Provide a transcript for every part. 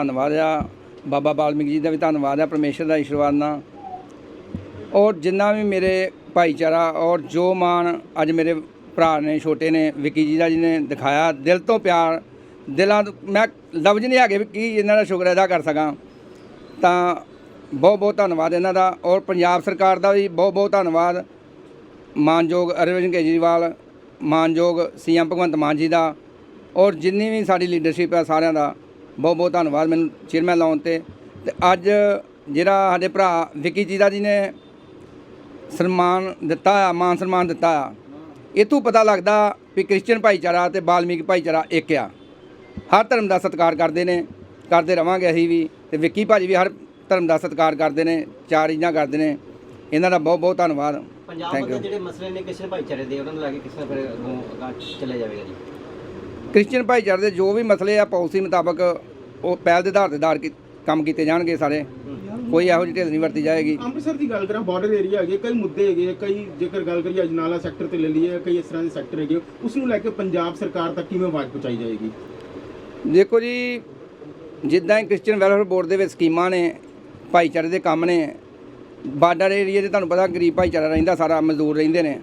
ਧੰਨਵਾਦ ਆ। ਬਾਬਾ ਬਾਲਮੀਕ ਜੀ ਦਾ ਵੀ ਧੰਨਵਾਦ ਆ, ਪਰਮੇਸ਼ਰ ਦਾ ਆਸ਼ੀਰਵਾਦ ਨਾਲ। ਔਰ ਜਿੰਨਾ ਵੀ ਮੇਰੇ ਭਾਈਚਾਰਾ ਔਰ ਜੋ ਮਾਣ ਅੱਜ ਮੇਰੇ ਭਰਾ ਨੇ, ਛੋਟੇ ਨੇ, ਵਿੱਕੀ ਜੀ ਦਾ ਜੀ ਨੇ ਦਿਖਾਇਆ, ਦਿਲ ਤੋਂ ਪਿਆਰ, ਦਿਲਾਂ ਮੈਂ ਲਫ਼ਜ਼ ਨਹੀਂ ਹੈਗੇ ਵੀ ਕੀ ਇਹਨਾਂ ਦਾ ਸ਼ੁਕਰ ਅਦਾ ਕਰ ਸਕਾਂ। ਤਾਂ ਬਹੁਤ ਬਹੁਤ ਧੰਨਵਾਦ ਇਹਨਾਂ ਦਾ ਔਰ ਪੰਜਾਬ ਸਰਕਾਰ ਦਾ ਵੀ ਬਹੁਤ ਬਹੁਤ ਧੰਨਵਾਦ। ਮਾਨਯੋਗ ਅਰਵਿੰਦ ਕੇਜਰੀਵਾਲ, ਮਾਨਯੋਗ ਸੀਐਮ ਭਗਵੰਤ ਮਾਨ ਜੀ ਦਾ ਔਰ ਜਿੰਨੀ ਵੀ ਸਾਡੀ ਲੀਡਰਸ਼ਿਪ ਹੈ ਸਾਰਿਆਂ ਦਾ। ਬਹੁਤ ਬਹੁਤ ਧੰਨਵਾਦ ਮੈਨੂੰ ਚੇਅਰਮੈਨ ਲਾਉਣ ਤੇ। ਤੇ ਅੱਜ ਜਿਹੜਾ ਸਾਡੇ ਭਰਾ ਵਿੱਕੀ ਜੀ ਦਾ ਜੀ ਨੇ ਸਨਮਾਨ ਦਿੱਤਾ ਆ ਮਾਨ ਸਨਮਾਨ ਦਿੱਤਾ ਆ ਇਥੋਂ ਪਤਾ ਲੱਗਦਾ ਵੀ ਕ੍ਰਿਸਚੀਅਨ ਭਾਈਚਾਰਾ ਤੇ ਬਾਲਮੀਕ ਭਾਈਚਾਰਾ ਇੱਕ ਆ। ਹਰ ਧਰਮ ਦਾ ਸਤਿਕਾਰ ਕਰਦੇ ਨੇ ਕਰਦੇ ਰਵਾਂਗੇ ਅਸੀਂ ਵੀ ਤੇ ਵਿੱਕੀ ਭਾਜੀ ਵੀ ਹਰ ਧਰਮ ਦਾ ਸਤਿਕਾਰ ਕਰਦੇ ਨੇ ਚਾਰ ਚੀਜ਼ਾਂ ਕਰਦੇ ਨੇ। ਇਹਨਾਂ ਦਾ ਬਹੁਤ ਬਹੁਤ ਧੰਨਵਾਦ। ਪੰਜਾਬ ਦੇ. ਜਿਹੜੇ ਮਸਲੇ ਨੇ ਕਿਸੇ ਭਾਈਚਾਰੇ ਦੇ ਉਹਨਾਂ ਨੂੰ ਲੈ ਕੇ ਕਿਸ ਤਰ੍ਹਾਂ ਫਿਰ ਅੱਗੋਂ ਚੱਲਿਆ ਜਾਵੇਗਾ ਜੀ। ਕ੍ਰਿਸਚੀਅਨ ਭਾਈਚਾਰੇ ਦੇ ਜੋ ਵੀ ਮਸਲੇ ਆ ਪਾਲਿਸੀ ਮੁਤਾਬਕ ਉਹ ਪਹਿਲ ਦੇ ਆਧਾਰ ਤੇ ਆਧਾਰ ਕੀ- ਕੰਮ ਕੀਤੇ ਜਾਣਗੇ ਸਾਰੇ। ਕੋਈ ਇਹੋ ਜਿਹੀ ਢਿੱਲ ਨਹੀਂ ਵਰਤੀ ਜਾਏਗੀ। ਅੰਮ੍ਰਿਤਸਰ ਦੀ ਗੱਲ ਕਰਾਂ ਬਾਰਡਰ ਏਰੀਆ ਹੈਗੇ ਕਈ ਮੁੱਦੇ ਹੈਗੇ ਆ, ਕਈ ਜੇਕਰ ਗੱਲ ਕਰੀਏ ਅਜਨਾਲਾ ਸੈਕਟਰ ਤੇ ਲੈ ਲਈਏ ਕਈ ਇਸ ਤਰ੍ਹਾਂ ਦੇ ਸੈਕਟਰ ਹੈਗੇ ਉਸ ਨੂੰ ਲੈ ਕੇ ਪੰਜਾਬ ਸਰਕਾਰ ਤੱਕ ਕਿਵੇਂ ਆਵਾਜ਼ ਪਹੁੰਚਾਈ ਜਾਏਗੀ? ਦੇਖੋ ਜੀ ਜਿੱਦਾਂ ਹੀ ਕ੍ਰਿਸਚੀਅਨ ਵੈਲਫੇਅਰ ਬੋਰਡ ਦੇ ਵਿੱਚ ਸਕੀਮਾਂ ਨੇ ਭਾਈਚਾਰੇ ਦੇ ਕੰਮ ਨੇ ਬਾਰਡਰ ਏਰੀਆ 'ਤੇ ਤੁਹਾਨੂੰ ਪਤਾ ਗਰੀਬ ਭਾਈਚਾਰਾ ਰਹਿੰਦਾ ਸਾਰਾ ਮਜ਼ਦੂਰ ਰਹਿੰਦੇ ਨੇ।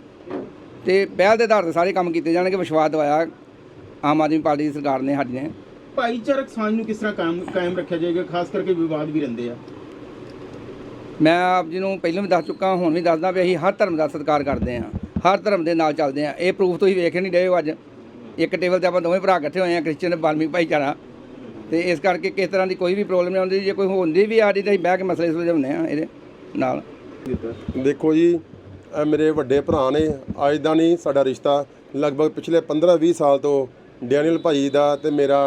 ਤੇ ਪਹਿਲ ਦੇ ਆਧਾਰ ਤੇ ਸਾਰੇ ਕੰਮ ਕੀਤੇ ਜਾਣਗੇ ਵਿਸ਼ਵਾਸ ਦਵਾਇਆ ਆਮ ਆਦਮੀ ਪਾਰਟੀ ਦੀ ਸਰਕਾਰ ਨੇ ਸਾਡੀ ਨੇ। ਭਾਈਚਾਰਕ ਸਾਂਝ ਨੂੰ ਕਿਸ ਤਰ੍ਹਾਂ ਕਾਇਮ ਕਾਇਮ ਰੱਖਿਆ ਜਾਏਗਾ? ਖਾਸ ਕਰਕੇ ਵਿਵਾਦ ਵੀ ਰਹਿੰਦੇ ਆ। ਮੈਂ ਆਪ ਜੀ ਨੂੰ ਪਹਿਲਾਂ ਵੀ ਦੱਸ ਚੁੱਕਾ ਹੁਣ ਵੀ ਦੱਸਦਾ ਵੀ ਅਸੀਂ ਹਰ ਧਰਮ ਦਾ ਸਤਿਕਾਰ ਕਰਦੇ ਹਾਂ। ਹਰ ਧਰਮ ਦੇ ਨਾਲ ਚੱਲਦੇ ਹਾਂ। ਇਹ ਪ੍ਰੂਫ ਤੁਸੀਂ ਵੇਖ ਨਹੀਂ ਰਹੇ ਹੋ ਅੱਜ। ਇੱਕ ਟੇਬਲ ਤੇ ਆਪਾਂ ਦੋਵੇਂ ਭਰਾ ਇਕੱਠੇ ਹੋਏ ਹਾਂ ਕ੍ਰਿਸਚੀਅਨ ਤੇ ਬਾਲਮੀਕ ਭਾਈਚਾਰਾ। ਤੇ ਇਸ ਕਰਕੇ ਕਿਸ ਤਰ੍ਹਾਂ ਦੀ ਕੋਈ ਵੀ ਪ੍ਰੋਬਲਮ ਨਹੀਂ ਆਉਂਦੀ ਜੇ ਕੋਈ ਹੁੰਦੀ ਵੀ ਆਡੀ ਤਾਂ ਅਸੀਂ ਬਹਿ ਕੇ ਮਸਲੇ ਸੁਲਝਾਉਂਦੇ ਹਾਂ ਇਹਦੇ ਨਾਲ। ਦੇਖੋ ਜੀ ਇਹ ਮੇਰੇ ਵੱਡੇ ਭਰਾ ਨੇ ਅੱਜ ਦਾ ਨਹੀਂ ਸਾਡਾ ਰਿਸ਼ਤਾ। ਲਗਭਗ ਪਿਛਲੇ 15-20 ਸਾਲ ਤੋਂ ਡੈਨੀਅਲ ਭਾਈ ਦਾ ਤੇ ਮੇਰਾ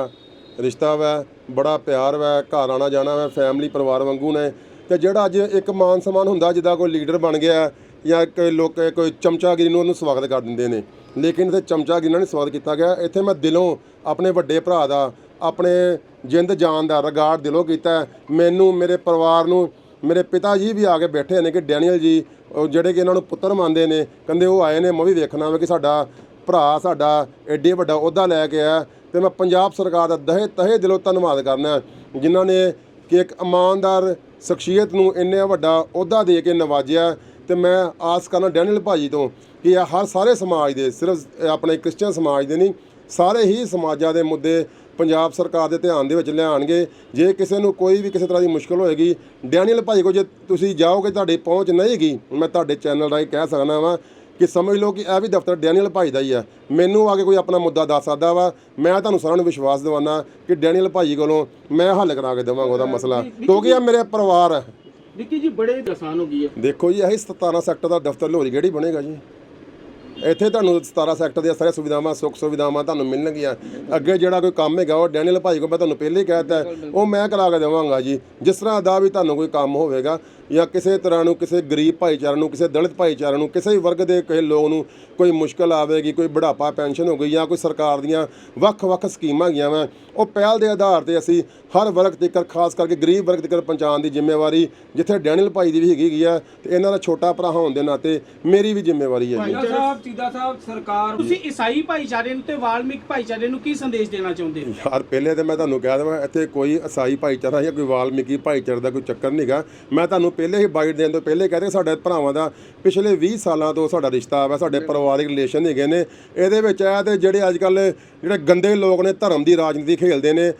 ਰਿਸ਼ਤਾ ਵੈ, ਬੜਾ ਪਿਆਰ ਵੈ, ਘਰ ਆਣਾ ਜਾਣਾ ਵੈ ਫੈਮਿਲੀ ਪਰਿਵਾਰ ਵਾਂਗੂ ਨੇ। ਤੇ ਜਿਹੜਾ ਅੱਜ ਇੱਕ ਮਾਨ ਸਨਮਾਨ ਹੁੰਦਾ, ਜਿੱਦਾਂ ਕੋਈ ਲੀਡਰ ਬਣ ਗਿਆ ਜਾਂ ਕੋਈ ਲੋਕ, ਕੋਈ ਚਮਚਾਗਿਰੀ ਨੂੰ ਉਹਨੂੰ ਸਵਾਗਤ ਕਰ ਦਿੰਦੇ ਨੇ। ਲੇਕਿਨ ਇੱਥੇ ਚਮਚਾਗਿਰੀ ਨਾਲ ਨਹੀਂ ਸਵਾਗਤ ਕੀਤਾ ਗਿਆ। ਇੱਥੇ ਮੈਂ ਦਿਲੋਂ ਆਪਣੇ ਵੱਡੇ ਭਰਾ ਦਾ, ਆਪਣੇ ਜਿੰਦ ਜਾਨ ਦਾ ਰਿਗਾਰਡ ਦਿਲੋਂ ਕੀਤਾ। ਮੈਨੂੰ, ਮੇਰੇ ਪਰਿਵਾਰ ਨੂੰ, ਮੇਰੇ ਪਿਤਾ ਜੀ ਵੀ ਆ ਕੇ ਬੈਠੇ ਨੇ ਕਿ ਡੈਨੀਅਲ ਜੀ, ਉਹ ਜਿਹੜੇ ਕਿ ਇਹਨਾਂ ਨੂੰ ਪੁੱਤਰ ਮੰਨਦੇ ਨੇ, ਕਹਿੰਦੇ ਉਹ ਆਏ ਨੇ, ਮੈਂ ਵੀ ਵੇਖਣਾ ਵਾ ਕਿ ਸਾਡਾ ਭਰਾ ਸਾਡਾ ਐਡੇ ਵੱਡਾ ਅਹੁਦਾ ਲੈ ਕੇ ਆਇਆ। ਤੇ ਮੈਂ ਪੰਜਾਬ ਸਰਕਾਰ ਦਾ ਦਹੇ ਤਹੇ ਦਿਲੋਂ ਧੰਨਵਾਦ ਕਰਨਾ ਜਿਨ੍ਹਾਂ ਨੇ ਕਿ ਇੱਕ ਇਮਾਨਦਾਰ ਸ਼ਖਸੀਅਤ ਨੂੰ ਇੰਨੇ ਵੱਡਾ ਅਹੁਦਾ ਦੇ ਕੇ ਨਵਾਜਿਆ ਤੇ ਮੈਂ ਆਸ ਕਰਨਾ ਡੈਨੀਅਲ ਭਾਜੀ ਤੋਂ ਕਿ ਇਹ ਹਰ ਸਾਰੇ ਸਮਾਜ ਦੇ, ਸਿਰਫ ਆਪਣੇ ਕ੍ਰਿਸਚੀਅਨ ਸਮਾਜ ਦੇ ਨਹੀਂ, ਸਾਰੇ ਹੀ ਸਮਾਜਾਂ ਦੇ ਮੁੱਦੇ ਪੰਜਾਬ ਸਰਕਾਰ ਦੇ ਧਿਆਨ ਦੇ ਵਿੱਚ ਲਿਆਣਗੇ ਜੇ ਕਿਸੇ ਨੂੰ ਕੋਈ ਵੀ ਕਿਸੇ ਤਰ੍ਹਾਂ ਦੀ ਮੁਸ਼ਕਲ ਹੋਏਗੀ, ਡੈਨੀਅਲ ਭਾਈ ਕੋ ਜੇ ਤੁਸੀਂ ਜਾਓਗੇ, ਤੁਹਾਡੀ ਪਹੁੰਚ ਨਹੀਂ ਹੈਗੀ ਮੈਂ ਤੁਹਾਡੇ ਚੈਨਲ ਰਾਹੀਂ ਕਹਿ ਸਕਦਾ ਵਾਂ ਕਿ ਸਮਝ ਲਓ ਕਿ ਇਹ ਵੀ ਦਫ਼ਤਰ ਡੈਨੀਅਲ ਭਾਈ ਦਾ ਹੀ ਆ। ਮੈਨੂੰ ਆ ਕੇ ਕੋਈ ਆਪਣਾ ਮੁੱਦਾ ਦੱਸ ਸਕਦਾ ਵਾ। ਮੈਂ ਤੁਹਾਨੂੰ ਸਾਰਿਆਂ ਨੂੰ ਵਿਸ਼ਵਾਸ ਦਿਵਾਨਾ ਕਿ ਡੈਨੀਅਲ ਭਾਈ ਕੋਲੋਂ ਮੈਂ ਹੱਲ ਕਰਾ ਕੇ ਦੇਵਾਂਗਾ ਉਹਦਾ ਮਸਲਾ। ਕਿਉਂਕਿ ਇਹ ਮੇਰੇ ਪਰਿਵਾਰ ਹੈ ਵਿੱਕੀ ਜੀ ਬੜੇ ਆਸਾਨ ਹੋ ਗਈ ਹੈ ਦੇਖੋ ਜੀ ਇਹ 17 ਸੈਕਟਰ ਦਾ ਦਫ਼ਤਰ ਲੋਹਰੀ ਗੇੜੀ ਬਣੇਗਾ ਜੀ। ਇੱਥੇ ਤੁਹਾਨੂੰ 17 ਸੈਕਟਰ ਦੀਆਂ ਸਾਰੀਆਂ ਸੁਵਿਧਾਵਾਂ, ਸੁੱਖ ਸੁਵਿਧਾਵਾਂ ਤੁਹਾਨੂੰ ਮਿਲਣਗੀਆਂ। ਅੱਗੇ ਜਿਹੜਾ ਕੋਈ ਕੰਮ ਹੈਗਾ, ਉਹ ਡੈਨੀਅਲ ਭਾਈ ਕੋਲ ਮੈਂ ਤੁਹਾਨੂੰ ਪਹਿਲੇ ਹੀ ਕਹਿ ਦਿੱਤਾ ਉਹ ਮੈਂ ਕਰਾ ਕੇ ਦੇਵਾਂਗਾ ਜੀ। ਜਿਸ ਤਰ੍ਹਾਂ ਦਾ ਵੀ ਤੁਹਾਨੂੰ ਕੋਈ ਕੰਮ ਹੋਵੇਗਾ ਜਾਂ ਕਿਸੇ ਤਰ੍ਹਾਂ ਨੂੰ, ਕਿਸੇ ਗਰੀਬ ਭਾਈਚਾਰੇ ਨੂੰ, ਕਿਸੇ ਦਲਿਤ ਭਾਈਚਾਰੇ ਨੂੰ, ਕਿਸੇ ਵੀ ਵਰਗ ਦੇ ਕਿਸੇ ਲੋਕ ਨੂੰ ਕੋਈ ਮੁਸ਼ਕਲ ਆਵੇਗੀ ਕੋਈ ਬੁਢਾਪਾ ਪੈਨਸ਼ਨ ਹੋ ਗਈ ਜਾਂ ਕੋਈ ਸਰਕਾਰ ਦੀਆਂ ਵੱਖ-ਵੱਖ ਸਕੀਮਾਂ ਹੈਗੀਆਂ ਵਾ ਉਹ ਪਹਿਲ ਦੇ ਆਧਾਰ ਤੇ ਅਸੀਂ ਹਰ ਵਰਗ ਤੱਕ ਖਾਸ ਕਰਕੇ ਗਰੀਬ ਵਰਗ ਤੱਕ ਪਹੁੰਚਾਉਣ ਦੀ ਜ਼ਿੰਮੇਵਾਰੀ ਜਿੱਥੇ ਡੈਨੀਅਲ ਭਾਈ ਦੀ ਵੀ ਹੈਗੀ ਆ ਤੇ ਇਹਨਾਂ ਦਾ ਛੋਟਾ ਭਰਾ ਹੋਣ ਦੇ ਨਾਤੇ ਮੇਰੀ ਵੀ ਜ਼ਿੰਮੇਵਾਰੀ ਹੈ ਜੀ ਭਾਈਚਾਰਾ- ਸਾਹਿਬ ਚੀਦਾ ਸਾਹਿਬ ਸਰਕਾਰ ਤੁਸੀਂ ਈਸਾਈ ਭਾਈਚਾਰੇ ਨੂੰ ਤੇ ਵਾਲਮੀਕ ਭਾਈਚਾਰੇ ਨੂੰ ਕੀ ਸੰਦੇਸ਼ ਦੇਣਾ ਚਾਹੁੰਦੇ ਹੋ? ਯਾਰ ਪਹਿਲੇ ਤੇ ਮੈਂ ਤੁਹਾਨੂੰ ਕਹਿ ਦਵਾਂ ਇੱਥੇ ਕੋਈ ਅਸਾਈ ਭਾਈਚਾਰਾ ਜਾਂ ਕੋਈ ਵਾਲਮੀਕੀ ਭਾਈਚਾਰੇ ਦਾ ਕੋਈ ਚੱਕਰ ਨਹੀਂਗਾ ਮੈਂ ਤੁਹਾਨੂੰ ਪਹਿਲੇ ਹੀ ਬਾਈਟ ਦੇਣ ਤੋਂ ਪਹਿਲੇ ਕਹਿ ਰਿਹਾ ਸਾਡੇ ਭਰਾਵਾਂ ਦਾ ਪਿਛਲੇ 20 ਸਾਲਾਂ ਤੋਂ ਸਾਡਾ ਰਿਸ਼ਤਾ ਹੈ ਸਾਡੇ ਪਰਿਵਾਰਿਕ ਰਿਲੇਸ਼ਨ ਹੈਗੇ ਨੇ। ਇਹਦੇ ਵਿੱਚ ਇਹ ਤੇ ਜਿਹੜੇ ਅੱਜ ਕੱਲ ਜਿਹੜੇ ਗੰਦੇ ਲੋਕ ਨੇ, ਧਰਮ ਦੀ ਰਾਜਨੀਤੀ ਖੇਲਦੇ ਨੇ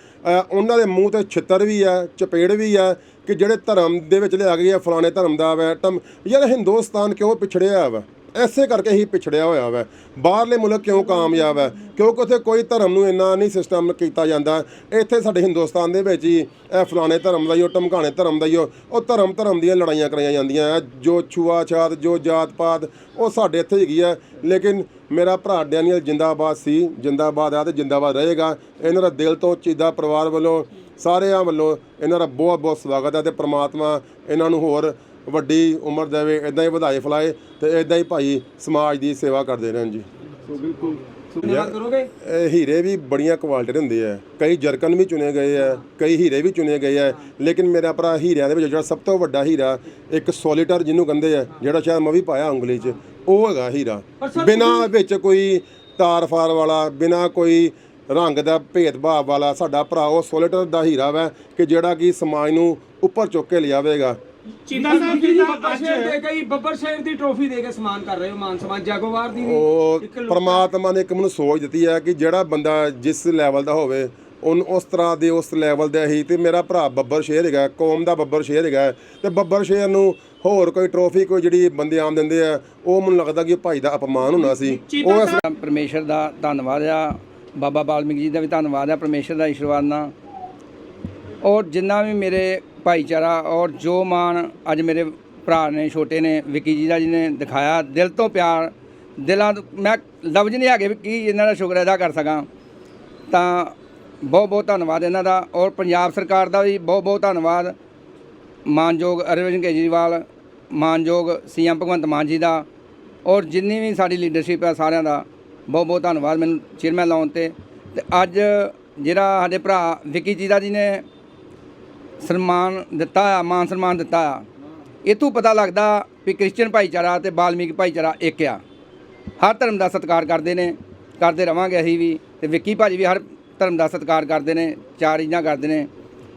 ਉਹਨਾਂ ਦੇ ਮੂੰਹ ਤੇ ਛਿੱਤਰ ਵੀ ਹੈ ਚਪੇੜ ਵੀ ਹੈ ਕਿ ਜਿਹੜੇ ਧਰਮ ਦੇ ਵਿੱਚ ਲਿਆ ਗਈ ਆ, ਫਲਾਣੇ ਧਰਮ ਦਾ ਵੈ ਟਮ ਯਾਰ ਹਿੰਦੁਸਤਾਨ ਕਿਉਂ ਪਿਛੜਿਆ ਵਾ? ਐਸੇ ਕਰਕੇ ਹੀ ਪਿਛੜਿਆ ਹੋਇਆ ਵੈ। ਬਾਹਰਲੇ ਮੁਲਕ ਕਿਉਂ ਕਾਮਯਾਬ ਹੈ? ਕਿਉਂਕਿ ਉੱਥੇ ਕੋਈ ਧਰਮ ਨੂੰ ਇੰਨਾ ਨਹੀਂ ਸਿਸਟਮ ਕੀਤਾ ਜਾਂਦਾ। ਇੱਥੇ ਸਾਡੇ ਹਿੰਦੁਸਤਾਨ ਦੇ ਵਿੱਚ ਹੀ ਇਹ ਫਲਾਣੇ ਧਰਮ ਦਾ ਹੀ ਉਹ ਟਮਕਾਣੇ ਧਰਮ ਦਾ ਹੀ ਉਹ ਉਹ ਧਰਮ ਧਰਮ ਦੀਆਂ ਲੜਾਈਆਂ ਕਰਾਈਆਂ ਜਾਂਦੀਆਂ ਹੈ ਜੋ ਛੂਆਛਾਤ ਜੋ ਜਾਤ ਪਾਤ, ਉਹ ਸਾਡੇ ਇੱਥੇ ਹੈਗੀ ਹੈ ਲੇਕਿਨ ਮੇਰਾ ਭਰਾ ਡੈਨੀਅਲ ਜਿੰਦਾਬਾਦ ਸੀ। ਜਿੰਦਾਬਾਦ ਆ ਤੇ ਜਿੰਦਾਬਾਦ ਰਹੇਗਾ। ਇਹਨਾਂ ਦਾ ਦਿਲ ਤੋਂ ਚੀਦਾ ਪਰਿਵਾਰ ਵੱਲੋਂ, ਸਾਰਿਆਂ ਵੱਲੋਂ ਇਹਨਾਂ ਦਾ ਬਹੁਤ ਬਹੁਤ ਸਵਾਗਤ ਹੈ ਤੇ ਪ੍ਰਮਾਤਮਾ ਇਹਨਾਂ ਨੂੰ ਹੋਰ ਵੱਡੀ ਉਮਰ ਦੇਵੇ ਇਦਾਂ ਹੀ ਵਧਾਏ ਫਲਾਏ ਤੇ ਇਦਾਂ ਹੀ ਭਾਈ ਸਮਾਜ ਦੀ ਸੇਵਾ ਕਰਦੇ ਰਹਿਣ ਜੀ। ਸੋ ਬਿਲਕੁਲ। ਧੰਨਵਾਦ ਕਰੋਗੇ? ਇਹ ਹੀਰੇ ਵੀ ਬੜੀਆਂ ਕੁਆਲਿਟੀ ਦੇ ਹੁੰਦੇ ਆ। ਕਈ ਜਰਕਨ ਵੀ ਚੁਣੇ ਗਏ ਆ ਕਈ ਹੀਰੇ ਵੀ ਚੁਣੇ ਗਏ ਆ। ਲੇਕਿਨ ਮੇਰਾ ਭਰਾ ਹੀਰਿਆਂ ਦੇ ਵਿੱਚ ਜਿਹੜਾ ਸਭ ਤੋਂ ਵੱਡਾ ਹੀਰਾ ਇੱਕ ਸੋਲੀਟਰ ਜਿਹਨੂੰ ਕਹਿੰਦੇ ਆ ਜਿਹੜਾ ਸ਼ਾਇਦ ਮੈਂ ਵੀ ਪਾਇਆ ਉਂਗਲੀ 'ਚ ਉਹ ਹੈਗਾ ਹੀਰਾ। ਬਿਨਾਂ ਵਿੱਚ ਕੋਈ ਤਾਰ ਫਾਰ ਵਾਲਾ ਬਿਨਾਂ ਕੋਈ ਰੰਗ ਦਾ ਭੇਦਭਾਵ ਵਾਲਾ ਸਾਡਾ ਭਰਾ ਉਹ ਸੋਲੀਟਰ ਦਾ ਹੀਰਾ ਵਾ ਕਿ ਜਿਹੜਾ ਕਿ ਸਮਾਜ ਨੂੰ ਉੱਪਰ ਚੁੱਕ ਕੇ ਲਿਆਵੇਗਾ ਚੀਤਾ ਸਾਹਿਬ ਜੀ ਬੱਬਰ ਸ਼ੇਰ ਦੇ ਗਈ ਬੱਬਰ ਸ਼ੇਰ ਦੀ ਟਰੋਫੀ ਦੇ ਕੇ ਸਨਮਾਨ ਕਰ ਰਹੇ ਹੋ ਮਾਨ ਸਨਮਾਨ ਜਾਗੋਵਾਰ ਦੀ ਵੀ ਉਹ ਇੱਕ ਲੋਕ- ਪ੍ਰਮਾਤਮਾ ਨੇ ਇੱਕ ਮੈਨੂੰ ਸੋਚ ਦਿੱਤੀ ਹੈ ਕਿ ਜਿਹੜਾ ਬੰਦਾ ਜਿਸ ਲੈਵਲ ਦਾ ਹੋਵੇ ਉਹਨ ਉਸ ਤਰ੍ਹਾਂ ਦੇ ਉਸ ਲੈਵਲ ਦਾ ਹੀ ਤੇ ਮੇਰਾ ਭਰਾ ਬੱਬਰ ਸ਼ੇਰ ਹੈਗਾ ਕੌਮ ਦਾ ਬੱਬਰ ਸ਼ੇਰ ਹੈਗਾ ਤੇ ਬੱਬਰ ਸ਼ੇਰ ਨੂੰ ਹੋਰ ਕੋਈ ਟਰੋਫੀ ਕੋਈ ਜਿਹੜੀ ਬੰਦੇ ਆਮ ਦਿੰਦੇ ਆ ਉਹ ਮੈਨੂੰ ਲੱਗਦਾ ਕਿ ਉਹ ਭਾਈ ਦਾ ਅਪਮਾਨ ਹੋਣਾ ਸੀ। ਉਹ ਇਸ ਪਰਮੇਸ਼ਰ ਦਾ ਧੰਨਵਾਦ ਆ ਬਾਬਾ ਬਾਲਮੀਕ ਜੀ ਦਾ ਵੀ ਧੰਨਵਾਦ ਆ ਪਰਮੇਸ਼ਰ ਦਾ ਆਸ਼ੀਰਵਾਦ ਨਾਲ ਔਰ ਜਿੰਨਾ ਵੀ ਮੇਰੇ ਭਾਈਚਾਰਾ ਔਰ ਜੋ ਮਾਣ ਅੱਜ ਮੇਰੇ ਭਰਾ ਨੇ, ਛੋਟੇ ਨੇ, ਵਿੱਕੀ ਜੀ ਦਾ ਜੀ ਨੇ ਦਿਖਾਇਆ, ਦਿਲ ਤੋਂ ਪਿਆਰ, ਦਿਲਾਂ ਤੋਂ, ਮੈਂ ਲਫ਼ਜ਼ ਨਹੀਂ ਹੈਗੇ ਵੀ ਕੀ ਇਹਨਾਂ ਦਾ ਸ਼ੁਕਰ ਅਦਾ ਕਰ ਸਕਾਂ। ਤਾਂ ਬਹੁਤ ਬਹੁਤ ਧੰਨਵਾਦ ਇਹਨਾਂ ਦਾ ਔਰ ਪੰਜਾਬ ਸਰਕਾਰ ਦਾ ਵੀ ਬਹੁਤ ਬਹੁਤ ਧੰਨਵਾਦ। ਮਾਨਯੋਗ ਅਰਵਿੰਦ ਕੇਜਰੀਵਾਲ, ਮਾਨਯੋਗ ਸੀਐਮ ਭਗਵੰਤ ਮਾਨ ਜੀ ਦਾ ਔਰ ਜਿੰਨੀ ਵੀ ਸਾਡੀ ਲੀਡਰਸ਼ਿਪ ਹੈ ਸਾਰਿਆਂ ਦਾ, ਬਹੁਤ ਬਹੁਤ ਧੰਨਵਾਦ ਮੈਨੂੰ ਚੇਅਰਮੈਨ ਲਾਉਣ ਤੇ। ਤੇ ਅੱਜ ਜਿਹੜਾ ਸਾਡੇ ਭਰਾ ਵਿੱਕੀ ਜੀ ਦਾ ਜੀ ਨੇ ਸਨਮਾਨ ਦਿੱਤਾ ਆ ਮਾਨ ਸਨਮਾਨ ਦਿੱਤਾ। ਆ ਇਤੋਂ ਪਤਾ ਲੱਗਦਾ ਵੀ ਕ੍ਰਿਸਚੀਅਨ ਭਾਈਚਾਰਾ ਤੇ ਬਾਲਮੀਕ ਭਾਈਚਾਰਾ ਇੱਕ ਆ। ਹਰ ਧਰਮ ਦਾ ਸਤਿਕਾਰ ਕਰਦੇ ਨੇ ਕਰਦੇ ਰਵਾਂਗੇ ਅਸੀਂ ਵੀ। ਤੇ ਵਿੱਕੀ ਭਾਜੀ ਵੀ ਹਰ ਧਰਮ ਦਾ ਸਤਿਕਾਰ ਕਰਦੇ ਨੇ ਚਾਰ ਚੀਜ਼ਾਂ ਕਰਦੇ ਨੇ।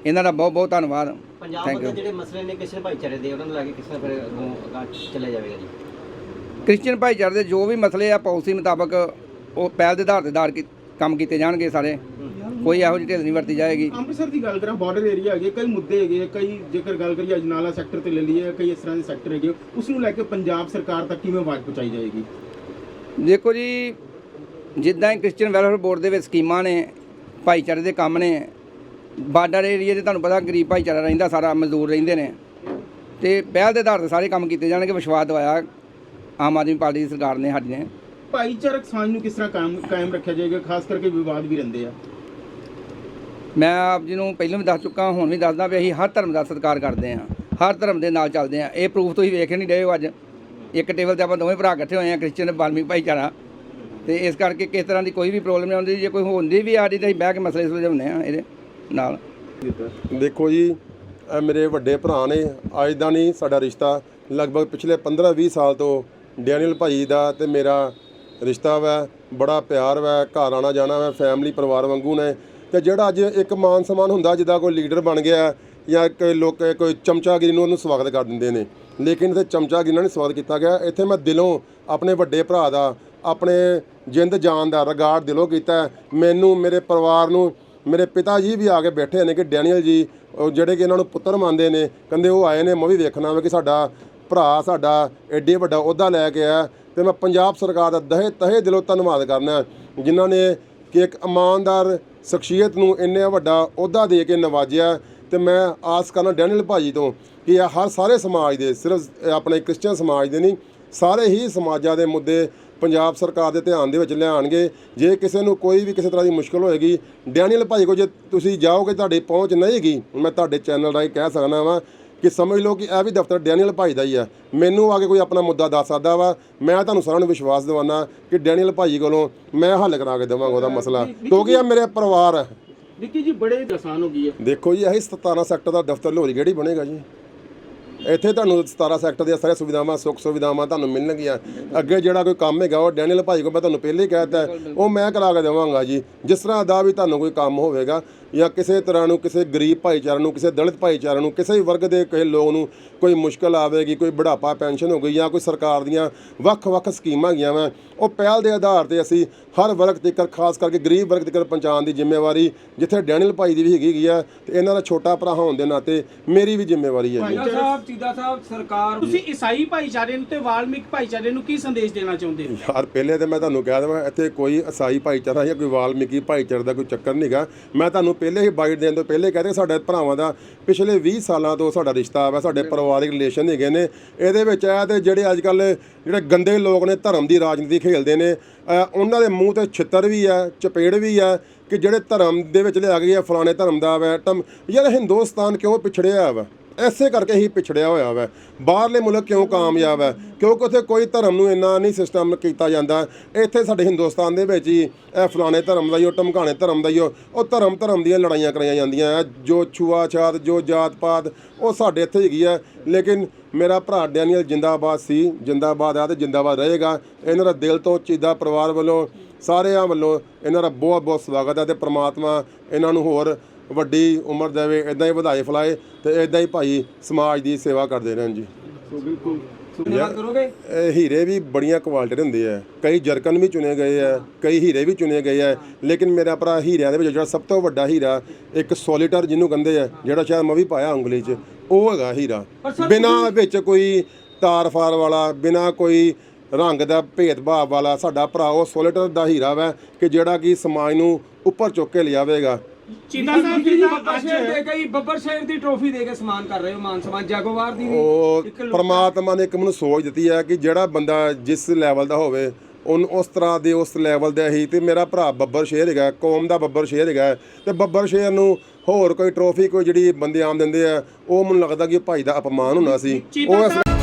ਇਹਨਾਂ ਦਾ ਬਹੁਤ ਬਹੁਤ ਧੰਨਵਾਦ। ਪੰਜਾਬ ਦੇ. ਜਿਹੜੇ ਮਸਲੇ ਨੇ ਕਿਸੇ ਭਾਈਚਾਰੇ ਦੇ ਉਹਨਾਂ ਨੂੰ ਲੈ ਕੇ ਕਿਸ ਫਿਰ ਅੱਗੋਂ ਅਗਾਂਹ ਚੱਲਿਆ ਜਾਵੇਗਾ ਜੀ। ਕ੍ਰਿਸਚੀਅਨ ਭਾਈਚਾਰੇ ਦੇ ਜੋ ਵੀ ਮਸਲੇ ਆ ਪਾਲਿਸੀ ਮੁਤਾਬਕ ਉਹ ਪਹਿਲ ਦੇ ਆਧਾਰ ਤੇ ਆਧਾਰ ਕੀ- ਕੰਮ ਕੀਤੇ ਜਾਣਗੇ ਸਾਰੇ। ਕੋਈ ਇਹੋ ਜਿਹੀ ਢਿੱਲ ਨਹੀਂ ਵਰਤੀ ਜਾਏਗੀ। ਅੰਮ੍ਰਿਤਸਰ ਦੀ ਗੱਲ ਕਰਾਂ ਬਾਰਡਰ ਏਰੀਆ ਹੈਗੇ ਕਈ ਮੁੱਦੇ ਹੈਗੇ ਕਈ ਜੇਕਰ ਗੱਲ ਕਰੀਏ ਅਜਨਾਲਾ ਸੈਕਟਰ ਤੇ ਲੈ ਲਈਏ ਕਈ ਇਸ ਤਰ੍ਹਾਂ ਦੇ ਸੈਕਟਰ ਹੈਗੇ ਉਸ ਨੂੰ ਲੈ ਕੇ ਪੰਜਾਬ ਸਰਕਾਰ ਤੱਕ ਕਿਵੇਂ ਆਵਾਜ਼ ਪਹੁੰਚਾਈ ਜਾਏਗੀ? ਦੇਖੋ ਜੀ ਜਿੱਦਾਂ ਹੀ ਕ੍ਰਿਸਚੀਅਨ ਵੈਲਫੇਅਰ ਬੋਰਡ ਦੇ ਵਿੱਚ ਸਕੀਮਾਂ ਨੇ ਭਾਈਚਾਰੇ ਦੇ ਕੰਮ ਨੇ ਬਾਰਡਰ ਏਰੀਆ 'ਤੇ ਤੁਹਾਨੂੰ ਪਤਾ ਗਰੀਬ ਭਾਈਚਾਰਾ ਰਹਿੰਦਾ ਸਾਰਾ ਮਜ਼ਦੂਰ ਰਹਿੰਦੇ ਨੇ। ਤੇ ਪਹਿਲ ਦੇ ਆਧਾਰ ਤੇ ਸਾਰੇ ਕੰਮ ਕੀਤੇ ਜਾਣਗੇ ਵਿਸ਼ਵਾਸ ਦਵਾਇਆ ਆਮ ਆਦਮੀ ਪਾਰਟੀ ਦੀ ਸਰਕਾਰ ਨੇ ਸਾਡੀ ਨੇ। ਭਾਈਚਾਰਕ ਸਾਂਝ ਨੂੰ ਕਿਸ ਤਰ੍ਹਾਂ ਕਾਇਮ ਕਾਇਮ ਰੱਖਿਆ ਜਾਏਗਾ? ਖਾਸ ਕਰਕੇ ਵਿਵਾਦ ਵੀ ਰਹਿੰਦੇ ਆ। ਮੈਂ ਆਪ ਜੀ ਨੂੰ ਪਹਿਲਾਂ ਵੀ ਦੱਸ ਚੁੱਕਾ, ਹੁਣ ਵੀ ਦੱਸਦਾ ਵੀ ਅਸੀਂ ਹਰ ਧਰਮ ਦਾ ਸਤਿਕਾਰ ਕਰਦੇ ਹਾਂ, ਹਰ ਧਰਮ ਦੇ ਨਾਲ ਚੱਲਦੇ ਹਾਂ। ਇਹ ਪ੍ਰੂਫ ਤੁਸੀਂ ਵੇਖ ਹੀ ਨਹੀਂ ਰਹੇ ਹੋ ਅੱਜ। ਇੱਕ ਟੇਬਲ ਤੇ ਆਪਾਂ ਦੋਵੇਂ ਭਰਾ ਇਕੱਠੇ ਹੋਏ ਹਾਂ ਕ੍ਰਿਸਚੀਅਨ ਤੇ ਭਾਈਚਾਰਾ। ਤੇ ਇਸ ਕਰਕੇ ਕਿਸ ਤਰ੍ਹਾਂ ਦੀ ਕੋਈ ਵੀ ਪ੍ਰੋਬਲਮ ਨਹੀਂ ਆਉਂਦੀ, ਜੇ ਕੋਈ ਹੁੰਦੀ ਵੀ ਆ ਰਹੀ ਤਾਂ ਅਸੀਂ ਬਹਿ ਕੇ ਮਸਲੇ ਸੁਲਝਾਉਂਦੇ ਹਾਂ ਇਹਦੇ ਨਾਲ। ਦੇਖੋ ਜੀ ਮੇਰੇ ਵੱਡੇ ਭਰਾ ਨੇ, ਅੱਜ ਦਾ ਨਹੀਂ ਸਾਡਾ ਰਿਸ਼ਤਾ। ਲਗਭਗ ਪਿਛਲੇ 15-20 ਸਾਲ ਤੋਂ ਡੈਨੀਅਲ ਭਾਈ ਦਾ ਤੇ ਮੇਰਾ ਰਿਸ਼ਤਾ ਵਾ, ਬੜਾ ਪਿਆਰ ਵਾ, ਘਰ ਆਣਾ ਜਾਣਾ ਵਾ ਫੈਮਿਲੀ ਪਰਿਵਾਰ ਵਾਂਗੂ ਨੇ। ਤੇ ਜਿਹੜਾ ਅੱਜ ਇੱਕ ਮਾਨ ਸਨਮਾਨ ਹੁੰਦਾ ਜਿੱਦਾਂ ਕੋਈ ਲੀਡਰ ਬਣ ਗਿਆ ਜਾਂ ਕੋਈ ਲੋਕ ਕੋਈ ਚਮਚਾਗਿਰੀ ਨੂੰ ਉਹਨੂੰ ਸਵਾਗਤ ਕਰ ਦਿੰਦੇ ਨੇ। ਲੇਕਿਨ ਇੱਥੇ ਚਮਚਾਗਿਰੀ ਨਾਲ ਨਹੀਂ ਸਵਾਗਤ ਕੀਤਾ ਗਿਆ। ਇੱਥੇ ਮੈਂ ਦਿਲੋਂ ਆਪਣੇ ਵੱਡੇ ਭਰਾ ਦਾ ਆਪਣੇ ਜਿੰਦ ਜਾਨ ਦਾ ਰਿਗਾਰਡ ਦਿਲੋਂ ਕੀਤਾ। ਮੈਨੂੰ ਮੇਰੇ ਪਰਿਵਾਰ ਨੂੰ ਮੇਰੇ ਪਿਤਾ ਜੀ ਵੀ ਆ ਕੇ ਬੈਠੇ ਨੇ ਕਿ ਡੈਨੀਅਲ ਜੀ ਉਹ ਜਿਹੜੇ ਕਿ ਇਹਨਾਂ ਨੂੰ ਪੁੱਤਰ ਮੰਨਦੇ ਨੇ ਕਹਿੰਦੇ ਉਹ ਆਏ ਨੇ ਮੈਂ ਵੀ ਵੇਖਣਾ ਵਾ ਕਿ ਸਾਡਾ ਭਰਾ ਸਾਡਾ ਐਡੇ ਵੱਡਾ ਅਹੁਦਾ ਲੈ ਕੇ ਆਇਆ ਤੇ ਮੈਂ ਪੰਜਾਬ ਸਰਕਾਰ ਦਾ ਦਹੇ ਤਹੇ ਦਿਲੋਂ ਧੰਨਵਾਦ ਕਰਨਾ। ਹੈ, ਜਿਨ੍ਹਾਂ ਨੇ ਕਿ ਇੱਕ ਇਮਾਨਦਾਰ ਸ਼ਖਸੀਅਤ ਨੂੰ ਇੰਨੇ ਵੱਡਾ ਅਹੁਦਾ ਦੇ ਕੇ ਨਵਾਜਿਆ ਤੇ ਮੈਂ ਆਸ ਕਰਨਾ ਡੈਨੀਅਲ ਭਾਜੀ ਤੋਂ ਕਿ ਇਹ ਹਰ ਸਾਰੇ ਸਮਾਜ ਦੇ, ਸਿਰਫ ਆਪਣੇ ਕ੍ਰਿਸਚੀਅਨ ਸਮਾਜ ਦੇ ਨਹੀਂ, ਸਾਰੇ ਹੀ ਸਮਾਜਾਂ ਦੇ ਮੁੱਦੇ ਪੰਜਾਬ ਸਰਕਾਰ ਦੇ ਧਿਆਨ ਦੇ ਵਿੱਚ ਲਿਆਣਗੇ ਜੇ ਕਿਸੇ ਨੂੰ ਕੋਈ ਵੀ ਕਿਸੇ ਤਰ੍ਹਾਂ ਦੀ ਮੁਸ਼ਕਲ ਹੋਏਗੀ, ਡੈਨੀਅਲ ਭਾਈ ਕੋ ਜੇ ਤੁਸੀਂ ਜਾਓਗੇ, ਤੁਹਾਡੀ ਪਹੁੰਚ ਨਹੀਂ ਹੈਗੀ ਮੈਂ ਤੁਹਾਡੇ ਚੈਨਲ ਰਾਹੀਂ ਕਹਿ ਸਕਦਾ ਵਾਂ ਕਿ ਸਮਝ ਲਓ ਕਿ ਇਹ ਵੀ ਦਫ਼ਤਰ ਡੈਨੀਅਲ ਭਾਈ ਦਾ ਹੀ ਆ। ਮੈਨੂੰ ਆ ਕੇ ਕੋਈ ਆਪਣਾ ਮੁੱਦਾ ਦੱਸ ਸਕਦਾ ਵਾ। ਮੈਂ ਤੁਹਾਨੂੰ ਸਾਰਿਆਂ ਨੂੰ ਵਿਸ਼ਵਾਸ ਦਿਵਾਨਾ ਕਿ ਡੈਨੀਅਲ ਭਾਈ ਕੋਲੋਂ ਮੈਂ ਹੱਲ ਕਰਾ ਕੇ ਦੇਵਾਂਗਾ ਉਹਦਾ ਮਸਲਾ। ਕਿਉਂਕਿ ਇਹ ਮੇਰੇ ਪਰਿਵਾਰ ਹੈ ਵਿੱਕੀ ਜੀ ਬੜੇ ਆਸਾਨ ਹੋ ਗਈ ਹੈ ਦੇਖੋ ਜੀ ਇਹ 17 ਸੈਕਟਰ ਦਾ ਦਫ਼ਤਰ ਲੋਰੀ ਕਿਹੜੀ ਬਣੇਗਾ ਜੀ। ਇੱਥੇ ਤੁਹਾਨੂੰ 17 ਸੈਕਟਰ ਦੀਆਂ ਸਾਰੀਆਂ ਸੁਵਿਧਾਵਾਂ, ਸੁੱਖ ਸੁਵਿਧਾਵਾਂ ਤੁਹਾਨੂੰ ਮਿਲਣਗੀਆਂ। ਅੱਗੇ ਜਿਹੜਾ ਕੋਈ ਕੰਮ ਹੈਗਾ, ਉਹ ਡੈਨੀਅਲ ਭਾਈ ਕੋਲ ਮੈਂ ਤੁਹਾਨੂੰ ਪਹਿਲੇ ਹੀ ਕਹਿ ਦਿੱਤਾ ਉਹ ਮੈਂ ਕਰਾ ਕੇ ਦੇਵਾਂਗਾ ਜੀ। ਜਿਸ ਤਰ੍ਹਾਂ ਦਾ ਵੀ ਤੁਹਾਨੂੰ ਕੋਈ ਕੰਮ ਹੋਵੇਗਾ, ਜਾਂ ਕਿਸੇ ਤਰ੍ਹਾਂ ਨੂੰ, ਕਿਸੇ ਗਰੀਬ ਭਾਈਚਾਰੇ ਨੂੰ, ਕਿਸੇ ਦਲਿਤ ਭਾਈਚਾਰੇ ਨੂੰ, ਕਿਸੇ ਵੀ ਵਰਗ ਦੇ ਕਿਸੇ ਲੋਕ ਨੂੰ ਕੋਈ ਮੁਸ਼ਕਲ ਆਵੇਗੀ, ਕੋਈ ਬੁਢਾਪਾ, ਪੈਨਸ਼ਨ ਹੋ ਗਈ, ਜਾਂ ਕੋਈ ਸਰਕਾਰ ਦੀਆਂ ਵੱਖ-ਵੱਖ ਸਕੀਮਾਂ ਹੈਗੀਆਂ ਵਾ ਉਹ ਪਹਿਲ ਦੇ ਆਧਾਰ ਤੇ ਅਸੀਂ ਹਰ ਵਰਗ ਤੱਕ ਖਾਸ ਕਰਕੇ ਗਰੀਬ ਵਰਗ ਤੱਕ ਪਹੁੰਚਾਉਣ ਦੀ ਜ਼ਿੰਮੇਵਾਰੀ ਜਿੱਥੇ ਡੈਨੀਅਲ ਭਾਈ ਦੀ ਵੀ ਹੈਗੀ ਆ ਤੇ ਇਹਨਾਂ ਦਾ ਛੋਟਾ ਭਰਾ ਹੋਣ ਦੇ ਨਾਤੇ ਮੇਰੀ ਵੀ ਜ਼ਿੰਮੇਵਾਰੀ ਹੈ ਜੀ। ਚੀਦਾ ਸਾਹਿਬ ਚੀਦਾ ਸਾਹਿਬ ਸਰਕਾਰ ਤੁਸੀਂ ਈਸਾਈ ਭਾਈਚਾਰੇ ਨੂੰ ਤੇ ਵਾਲਮੀਕ ਭਾਈਚਾਰੇ ਨੂੰ ਕੀ ਸੰਦੇਸ਼ ਦੇਣਾ ਚਾਹੁੰਦੇ ਹੋ? ਯਾਰ ਪਹਿਲੇ ਤੇ ਮੈਂ ਤੁਹਾਨੂੰ ਕਹਿ ਦਵਾਂ ਇੱਥੇ ਕੋਈ ਅਸਾਈ ਭਾਈਚਾਰਾ ਜਾਂ ਕੋਈ ਵਾਲਮੀਕੀ ਭਾਈਚਾਰੇ ਦਾ ਕੋਈ ਚੱਕਰ ਨਹੀਂਗਾ ਮੈਂ ਤੁਹਾਨੂੰ ਪਹਿਲੇ ਹੀ ਬਾਈਟ ਦੇਣ ਤੋਂ ਪਹਿਲੇ ਕਹਿ ਰਿਹਾ ਸਾਡੇ ਭਰਾਵਾਂ ਦਾ ਪਿਛਲੇ 20 ਸਾਲਾਂ ਤੋਂ ਸਾਡਾ ਰਿਸ਼ਤਾ ਹੈ ਸਾਡੇ ਪਰਿਵਾਰਿਕ ਰਿਲੇਸ਼ਨ ਹੈਗੇ ਨੇ। ਇਹਦੇ ਵਿੱਚ ਇਹ ਤੇ ਜਿਹੜੇ ਅੱਜ ਕੱਲ ਜਿਹੜੇ ਗੰਦੇ ਲੋਕ ਨੇ ਧਰਮ ਦੀ ਰਾਜਨੀਤੀ ਖੇਡਦੇ ਨੇ ਉਹਨਾਂ ਦੇ ਮੂੰਹ ਤੇ ਛਿੱਤਰ ਵੀ ਆ, ਚਪੇੜ ਵੀ ਆ, ਕਿ ਜਿਹੜੇ ਧਰਮ ਦੇ ਵਿੱਚ ਲਿਆ ਗਏ ਆ ਫਲਾਣੇ ਧਰਮ ਦਾ ਵਾ ਟਮ ਯਾਰ ਹਿੰਦੁਸਤਾਨ ਕਿਉਂ ਪਿਛੜਿਆ ਵਾ? ਐਸੇ ਕਰਕੇ ਹੀ ਪਿਛੜਿਆ ਹੋਇਆ ਵੈ। ਬਾਹਰਲੇ ਮੁਲਕ ਕਿਉਂ ਕਾਮਯਾਬ ਹੈ? ਕਿਉਂਕਿ ਉੱਥੇ ਕੋਈ ਧਰਮ ਨੂੰ ਇੰਨਾ ਨਹੀਂ ਸਿਸਟਮ ਕੀਤਾ ਜਾਂਦਾ। ਇੱਥੇ ਸਾਡੇ ਹਿੰਦੁਸਤਾਨ ਦੇ ਵਿੱਚ ਹੀ ਇਹ ਫਲਾਣੇ ਧਰਮ ਦਾ ਹੀ ਉਹ ਟਮਕਾਣੇ ਧਰਮ ਦਾ ਹੀ ਉਹ ਉਹ ਧਰਮ ਧਰਮ ਦੀਆਂ ਲੜਾਈਆਂ ਕਰਾਈਆਂ ਜਾਂਦੀਆਂ ਆ ਜੋ ਛੂਆਛਾਤ ਜੋ ਜਾਤ ਪਾਤ, ਉਹ ਸਾਡੇ ਇੱਥੇ ਹੈਗੀ ਹੈ ਲੇਕਿਨ ਮੇਰਾ ਭਰਾ ਡੈਨੀਅਲ ਜਿੰਦਾਬਾਦ ਸੀ। ਜਿੰਦਾਬਾਦ ਆ ਤੇ ਜਿੰਦਾਬਾਦ ਰਹੇਗਾ। ਇਹਨਾਂ ਦਾ ਦਿਲ ਤੋਂ ਚੀਦਾ ਪਰਿਵਾਰ ਵੱਲੋਂ, ਸਾਰਿਆਂ ਵੱਲੋਂ ਇਹਨਾਂ ਦਾ ਬਹੁਤ ਬਹੁਤ ਸਵਾਗਤ ਹੈ ਤੇ ਪ੍ਰਮਾਤਮਾ ਇਹਨਾਂ ਨੂੰ ਹੋਰ ਵੱਡੀ ਉਮਰ ਦੇਵੇ ਇਦਾਂ ਹੀ ਵਧਾਏ ਫਲਾਏ ਤੇ ਇਦਾਂ ਹੀ ਭਾਈ ਸਮਾਜ ਦੀ ਸੇਵਾ ਕਰਦੇ ਰਹਿਣ ਜੀ। ਸੋ ਬਿਲਕੁਲ। ਧੰਨਵਾਦ ਕਰੋਗੇ? ਇਹ ਹੀਰੇ ਵੀ ਬੜੀਆਂ ਕੁਆਲਿਟੀ ਦੇ ਹੁੰਦੇ ਆ। ਕਈ ਜਰਕਨ ਵੀ ਚੁਣੇ ਗਏ ਆ ਕਈ ਹੀਰੇ ਵੀ ਚੁਣੇ ਗਏ ਆ। ਲੇਕਿਨ ਮੇਰਾ ਭਰਾ ਹੀਰਿਆਂ ਦੇ ਵਿੱਚ ਜਿਹੜਾ ਸਭ ਤੋਂ ਵੱਡਾ ਹੀਰਾ ਇੱਕ ਸੋਲੀਟਰ ਜਿਹਨੂੰ ਕਹਿੰਦੇ ਆ ਜਿਹੜਾ ਸ਼ਾਇਦ ਮੈਂ ਵੀ ਪਾਇਆ ਉਂਗਲੀ 'ਚ ਉਹ ਹੈਗਾ ਹੀਰਾ। ਬਿਨਾਂ ਵਿੱਚ ਕੋਈ ਤਾਰ ਫਾਰ ਵਾਲਾ ਬਿਨਾਂ ਕੋਈ ਰੰਗ ਦਾ ਭੇਦਭਾਵ ਵਾਲਾ ਸਾਡਾ ਭਰਾ ਉਹ ਸੋਲੀਟਰ ਦਾ ਹੀਰਾ ਵਾ ਕਿ ਜਿਹੜਾ ਕਿ ਸਮਾਜ ਨੂੰ ਉੱਪਰ ਚੁੱਕ ਕੇ ਲਿਆਵੇਗਾ ਚੀਤਾ ਸਾਹਿਬ ਜੀ ਜਿੱਦਾਂ ਬੱਬਰ ਸ਼ੇਰ ਦੇ ਗਈ ਬੱਬਰ ਸ਼ੇਰ ਦੀ ਟਰੋਫੀ ਦੇ ਕੇ ਸਨਮਾਨ ਕਰ ਰਹੇ ਹੋ ਮਾਨ ਸਨਮਾਨ ਜਾਗੋਵਾਰ ਦੀ ਵੀ ਉਹ ਇੱਕ ਲੋਕ- ਪ੍ਰਮਾਤਮਾ ਨੇ ਇੱਕ ਮੈਨੂੰ ਸੋਚ ਦਿੱਤੀ ਹੈ ਕਿ ਜਿਹੜਾ ਬੰਦਾ ਜਿਸ ਲੈਵਲ ਦਾ ਹੋਵੇ ਉਹਨੂੰ ਉਸ ਤਰ੍ਹਾਂ ਦੇ ਉਸ ਲੈਵਲ ਦਾ ਹੀ ਤੇ ਮੇਰਾ ਭਰਾ ਬੱਬਰ ਸ਼ੇਰ ਹੈਗਾ ਕੌਮ ਦਾ ਬੱਬਰ ਸ਼ੇਰ ਹੈਗਾ ਤੇ ਬੱਬਰ ਸ਼ੇਰ ਨੂੰ ਹੋਰ ਕੋਈ ਟਰੋਫੀ ਕੋਈ ਜਿਹੜੀ ਬੰਦੇ ਆਮ ਦਿੰਦੇ ਆ ਉਹ ਮੈਨੂੰ ਲੱਗਦਾ ਕਿ ਉਹ ਭਾਈ ਦਾ ਅਪਮਾਨ ਹੋਣਾ ਸੀ। ਚੀਤਾ ਉਹ ਇਸ ਸਾਹਿਬ